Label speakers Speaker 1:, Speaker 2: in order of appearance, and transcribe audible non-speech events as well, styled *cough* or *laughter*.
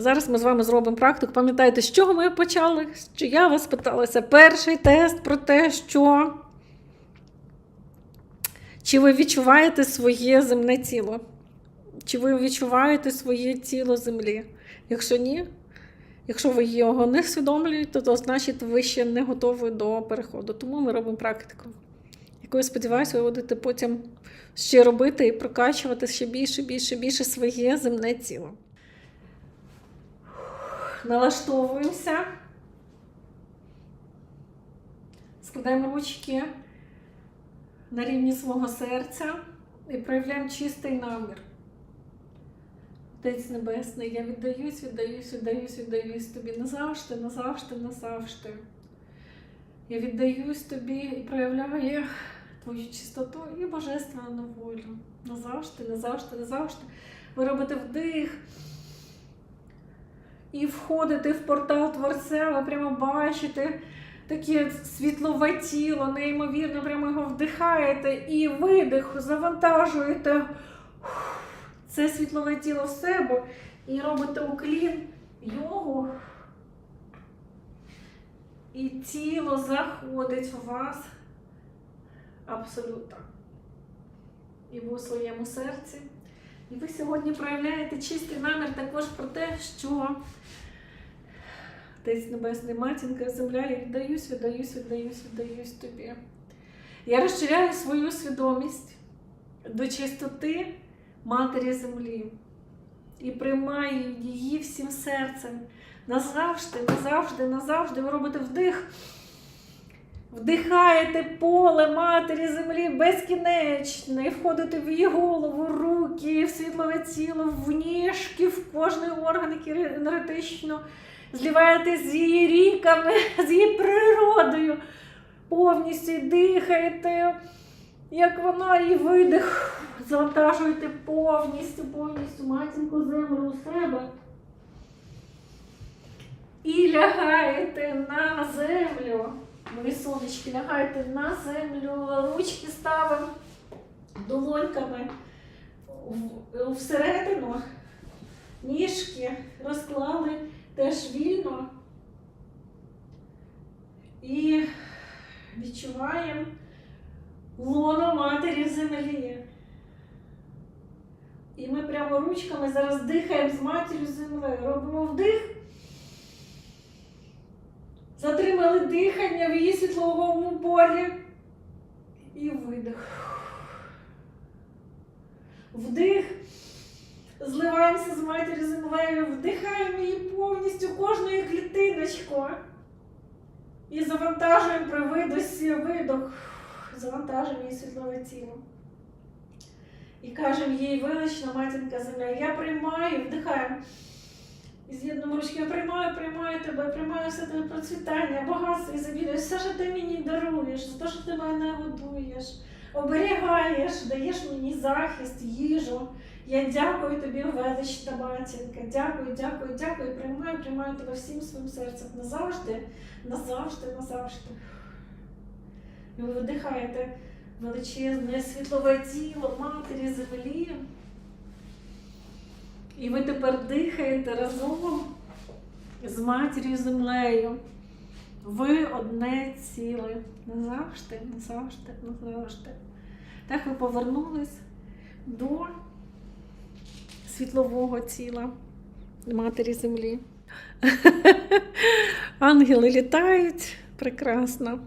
Speaker 1: Зараз ми з вами зробимо практику. Пам'ятаєте, з чого ми почали? Що я вас питалася? Перший тест про те, що чи ви відчуваєте своє земне тіло? Чи ви відчуваєте своє тіло землі? Якщо ні, якщо ви його не усвідомлюєте, то значить ви ще не готові до переходу. Тому ми робимо практику, яку я сподіваюся, ви будете потім ще робити і прокачувати ще більше, більше, більше своє земне тіло. Налаштовуємося. Складаємо ручки на рівні свого серця і проявляємо чистий намір. Отець Небесний, я віддаюсь, віддаюсь, віддаюсь, віддаюсь тобі назавжди, назавжди, назавжди. Я віддаюсь тобі і проявляю твою чистоту і божественну волю. Назавжди, назавжди, назавжди. Ви робите вдих і входите в портал Творця, ви прямо бачите таке світлове тіло, неймовірно, прямо його вдихаєте і видих, завантажуєте це світлове тіло в себе і робите уклін йогу. І тіло заходить у вас абсолютно. І ви у своєму серці. І ви сьогодні проявляєте чистий намір також про те, що Отець Небесний Матінка, земля, я віддаюсь, віддаюсь, віддаюсь, віддаюсь тобі. Я розширяю свою свідомість до чистоти Матері Землі і приймаю її всім серцем. Назавжди, назавжди, назавжди. Ви робите вдих. Вдихаєте поле матері землі безкінечне, і входите в її голову, руки, в світлове тіло, в ніжки, в кожний орган, який енергетично зливаєте з її ріками, *laughs* з її природою. Повністю дихаєте, як вона, і видих. Завантажуєте повністю, повністю матінку землю у себе. І лягаєте на землю. Мої сонечки, лягаєте на землю, ручки ставимо долоньками всередину, ніжки розклали теж вільно. І відчуваємо лоно матері землі. І ми прямо ручками зараз дихаємо з матір'ю землею. Робимо вдих. Затримали дихання в її світловому полі. І видих. Вдих. Зливаємося з матір'ю землею, вдихаємо її повністю кожною клітиночкою. І завантажуємо при видосі видох. Завантажуємо її світлове тіло. І кажемо їй велична матінка земля. Я приймаю, вдихаємо. І з'єднуємо ручки, я приймаю, приймаю тебе, приймаю все тебе процвітання, багатство і забілюю. Все, що ти мені даруєш, за те, що ти мене годуєш, оберігаєш, даєш мені захист, їжу. Я дякую тобі, велична матінка. Дякую, дякую, дякую. Приймаю, приймаю тебе всім своїм серцем. Назавжди, назавжди, назавжди. І ви видихаєте величезне світлове тіло матері землі. І ви тепер дихаєте разом з матір'ю землею. Ви одне ціле. Назавжди, назавжди, назавжди. Так ви повернулись до світлового тіла матері землі. *laughs* Ангели літають прекрасно.